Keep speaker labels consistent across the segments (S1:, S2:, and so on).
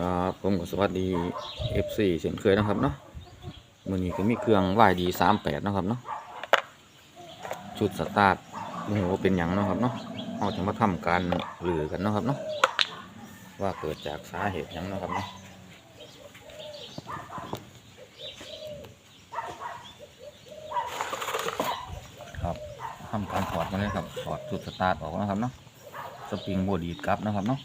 S1: ครับผมก็สวัสดี FC เช่นเคยนะครับเนาะมือนี้ก็มีเครื่องวายดีสามแปดนะครับเนาะชุดสตาร์ทโอ้โหเป็นหยังนะครับเนาะเราจะมาทำการหลือกันนะครับเนาะว่าเกิดจากสาเหตุยังนะครับเนาะครับทำการถอดมาเลยครับถอดชุดสตาร์ทออกนะครับเนาะสปริงโบดีดกลับนะครับเนาะ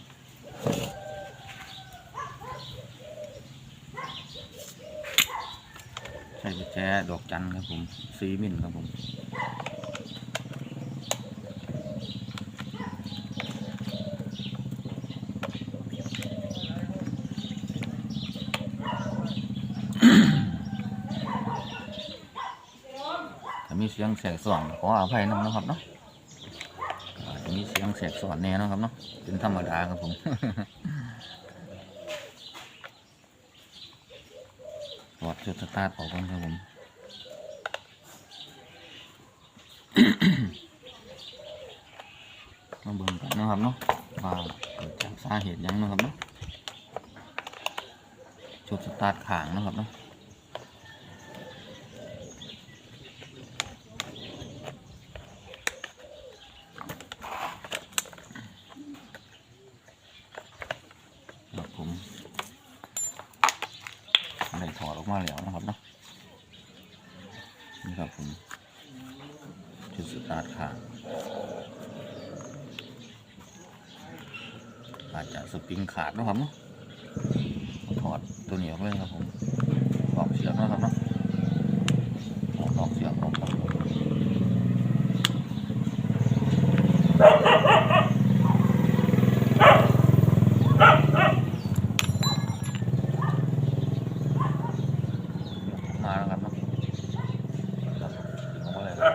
S1: ใช้ดอกจันครับผมซีมินครับผมมีเสียงแสกสอนขออภัยนะครับเนาะมีเสียงแสกสอนแน่นะครับเนาะเป็นธรรมดาครับผม วัดจุดสตาร์ทออกก่อนครับผมมาเบิ่งกันนะครับเนาะว่าเกิดจากสาเหตุยังนะครับเนาะจุดสตาร์ทขางนะครับเนาะครับผมได้ถอดออก มาแล้วนะครับเนาะนี่ครับผมจุดสตาร์ทขางอาจจะสปริงขาดนะครับเนาะถอดตัวนี้ออกเลยครับผมออกเสียงนะครับเนาะลอกเสียบออกครับมาแล้วครับเนาะครับดึงออกมาเลยครับ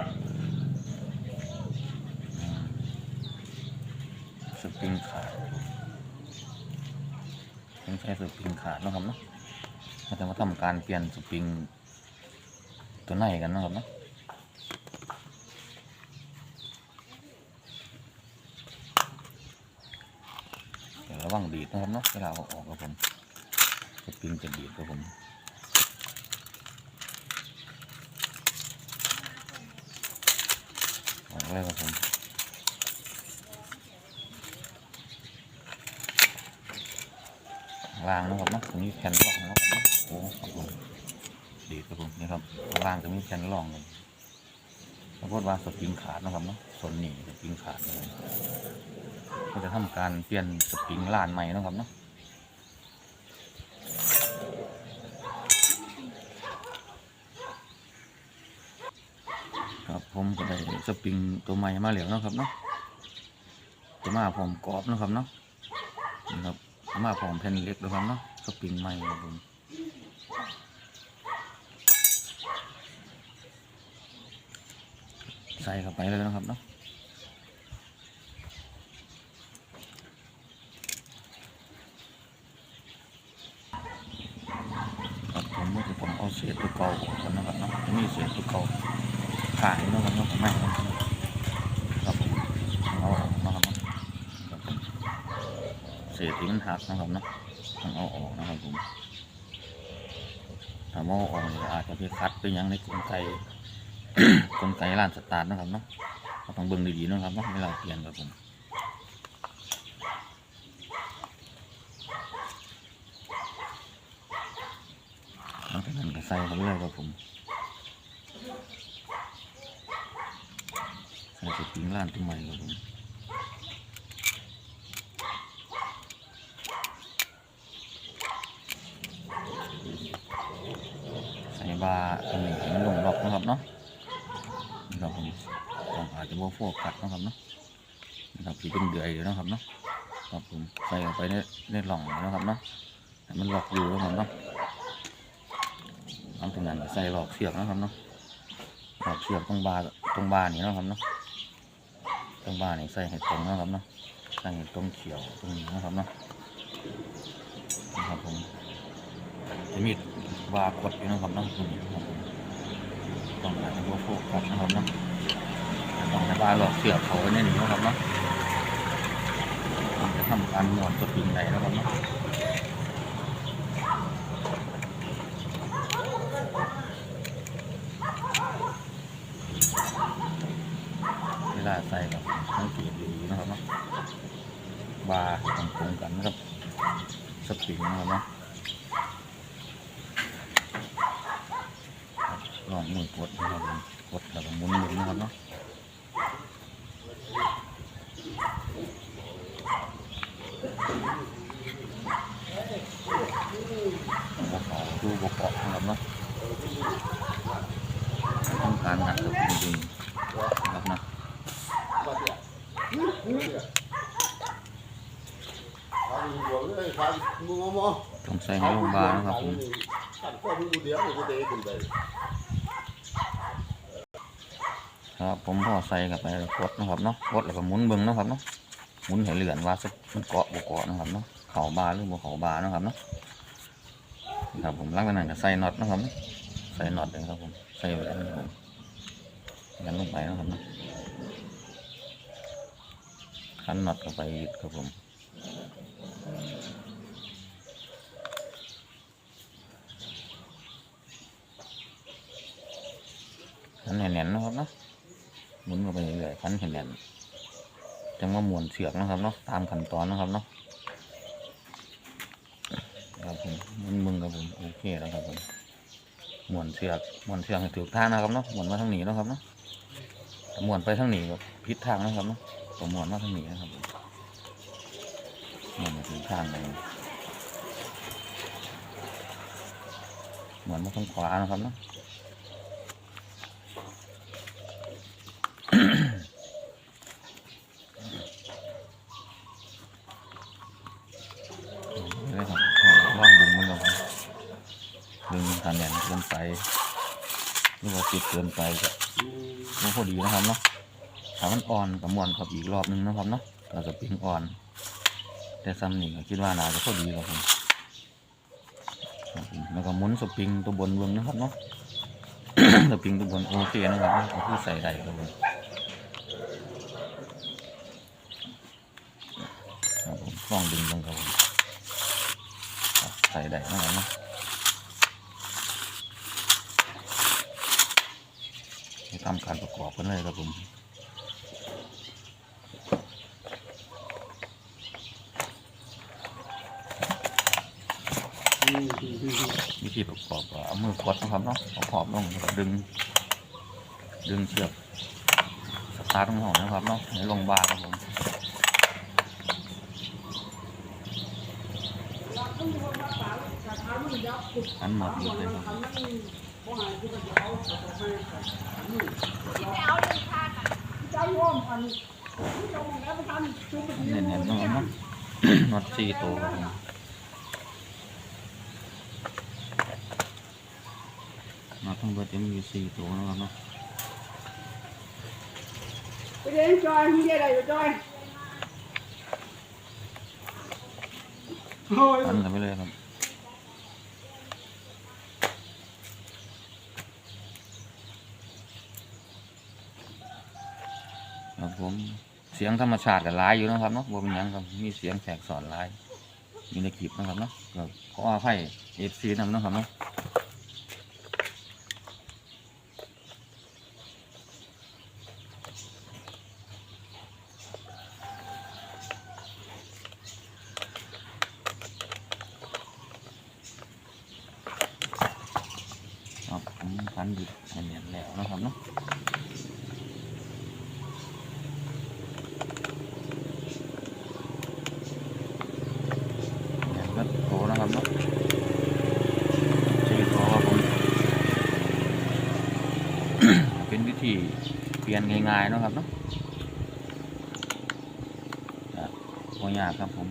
S1: อืมสปริงขาด ต้องใช้สปริงขาดเนาะครับเนาะเราจะมาทำ การเปลี่ยนสปริงตัวไหนกันนะครับเนาะเดี๋ยวระวังดีดนะครับเนาะเวลาเอาออกครับผมสปริงจะดีดครับผมออกเลยครับผม ล่างนะครับนะตรงนี้แผ่นรองนะครับนะโอ้ครับผมดีครับผมนี่ครับล่างจะมีแผ่นรองเลยปรากฏว่าสปริงขาดนะครับเนาะส่วนนี้สปริงขาดนะครับก็จะทำการเปลี่ยนสปริงล้านใหม่นะครับเนาะครับผมก็ได้สปริงตัวใหม่มาเหลียวนะครับเนาะตัวมาผมกรอบนะครับเนาะนี่ครับ มาพร้อมแผ่นเล็กด้วยครับเนาะสปริงใหม่ครับผมใส่เข้าไปเลยนะครับเนาะครับผมก็จะผมเอาเศษตัวเก่าออกก่อนนะครับเนาะจะมีเศษตัวเก่าขายอยู่นะครับเนาะของแม่ครับครับผมเอาออกนะครับเนาะครับผมเศ ษที่มันหักนะครับเนาะต้องเอาออกนะครับผมถ้าเอาออกอาจจะไปคัดไปยังในกลไกกลไกร้านสตาร์ทนะครับเนาะเราต้องเบิ่งดีๆนะครับเนาะเวลาเปลี่ยนครับผมหลังจากนั้นก็ใส่เข้าไปเลยครับผมใส่สปริงร้านตัวใหม่ครับผม ใส่าตรงนี้ให้มันลงหลอกนะครับเนาะนี่ครับผมต้องอาจจะว่าโฟกัสนะครับเนาะนะครับที่เป็นเดือยอยู่นะครับเนาะครับผมใส่เข้าไปในในหล่องนะครับเนาะมันหลอกอยู่นะครับเนาะเอาตรงนั้นใส่หลอกเชือกนะครับเนาะหลอกเชือกตรงบาตรงบานี่นะครับเนาะตรงบานี่ใส่ให้ตรงนะครับเนาะใส่ให้ตรงเขียวตรงนี้นะครับเนาะนะครับผม จะมีวากดอยู่นะครับน้องคุณครับต้องอาจจะว่าโฟกัสนะครับเนาะต้องให้บาหลอกเสือเขาเนี่ยนะครับเนาะต้องจะทำการหมอนตัวปิงไหนนะครับเนาะ สปริงนะครับเนาะลองมือกดนะครับผม กดแล้วก็หมุนหมุนนะครับเนาะบกเขาดูบกเกาะนะครับเนาะต้องการหัดสปริงจริงๆนะครับเนาะต้องใส่ในโรงพยาบาลนะครับผม ครับผมพอใส่กับไปกดนะครับเนาะกดแล้วก็หมุนเบิ้งนะครับเนาะหมุนให้เหลือนว่าสักเกาะบกเกาะนะครับเนาะเข่าบาหรือบ่เข่าบานะครับเนาะครับผมลักษณะก็ใส่น็อตนะครับ ใส่น็อตเลยครับผมใส่ไว้นะครับผมยันลงไปนะครับเนาะคันน็อตเข้าไปอีกครับผมขันแน่นๆนะครับเนาะ หมุนเข้าไปเรื่อยๆขันแน่นจังว่าหมวนเสือกนะครับเนาะตามขั้นตอนนะครับเนาะครับผมมันมึงครับผมโอเคแล้วครับผมหมวนเสือกหมวนเสือกให้ถูกทางนะครับเนาะหมวนมาทางนี้นะครับเนาะหมวนไปทางนี้ก็ผิดทางนะครับเนาะตัวหมวนมาทางนี้นะครับผมหมวนมาถึงทางเลยหมวนมาทางขวานะครับเนาะ เลยครับว่างดึงมันลง ดึงทันแหนเกินไปหรือว่าติดเกินไปก็มันพอดีนะครับเนาะถ้ามันอ่อนกับมวนครับอีกรอบหนึงนะครับเนาะเราจะปิ้งอ่อน แต่ซ้ำนี่ก็คิดว่าน่าจะพอดีครับผมครับผมแล้วก็หมุนสปริงตัวบนเบื้องนะครับเนาะสปริงตัวบนโอเคนะครับก็คือใส่ได้ครับผมครับผมลองดึงลงครับผมใส่ได้นะครับเนาะให้ ทำการประกอบกันเลยครับผมวิธีประกอบเอามือกดนะครับเนาะเอาขอบลงแล้วก็ดึง ดึงเชือกสตาร์ทของเรานะครับเนาะให้ลงบาร์ครับผมอันหมดเลยครับ เน้นๆนะครับเนาะน็อตสี่ตัวครับผมน็อตทั้งหมดจะมีอยู่สี่ตัวนะครับเนาะ
S2: ไปเดินจอยมึงได้อะไรไปจอยโอ้ย
S1: อันกันไปเลยครับ ครับ ผมเสียงธรรมชาติกับร้ายอยู่นะครับเนาะบ่เป็นหยังครับมีเสียงแขกสอนร้ายมีในคลิปนะครับเนาะก็ขออภัยเอฟซีนำนะครับเนาะครับผมพันดิบให้เนียนแล้วนะครับเนาะ เนี่ยก็โถนะครับเนาะชีวิตโถครับผม เป็นวิธีเป ลี่ยนง่ายๆนะครับเนาะอะบ่ยากครับผม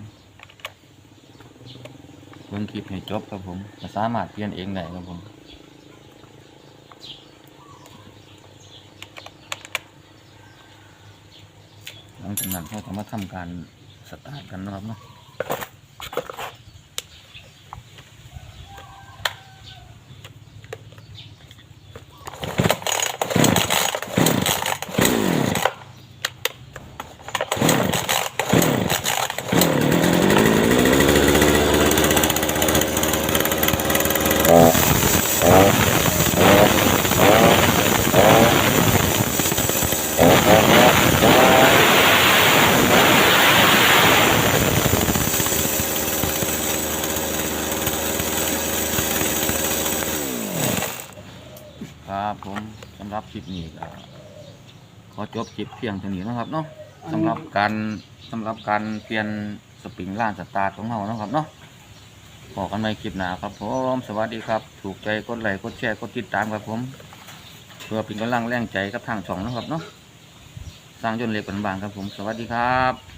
S1: เบิ่งคลิปให้จบครับผมสามารถเปลี่ยนเองได้ครับผมหลังจากนั้นเขาก็มาทำการสตาร์ทกันนะครับเนาะ อจบคลิปเพียงเท่านี้นะครับเนาะสำหรับการสำหรับการเปลี่ยนสปริงล่านสตาร์ทของเรานะครับเนาะบอกันใหม่คลิปหน้าครับผมสวัสดีครับ ถูกใจกดไลค์กดแชร์กดติดตามครับผมเพื่อเป็นกำลังแรงใจกับทางช่องนะครับเนาะสร้างยนต์เล็กบางๆครับผม สวัสดีครับ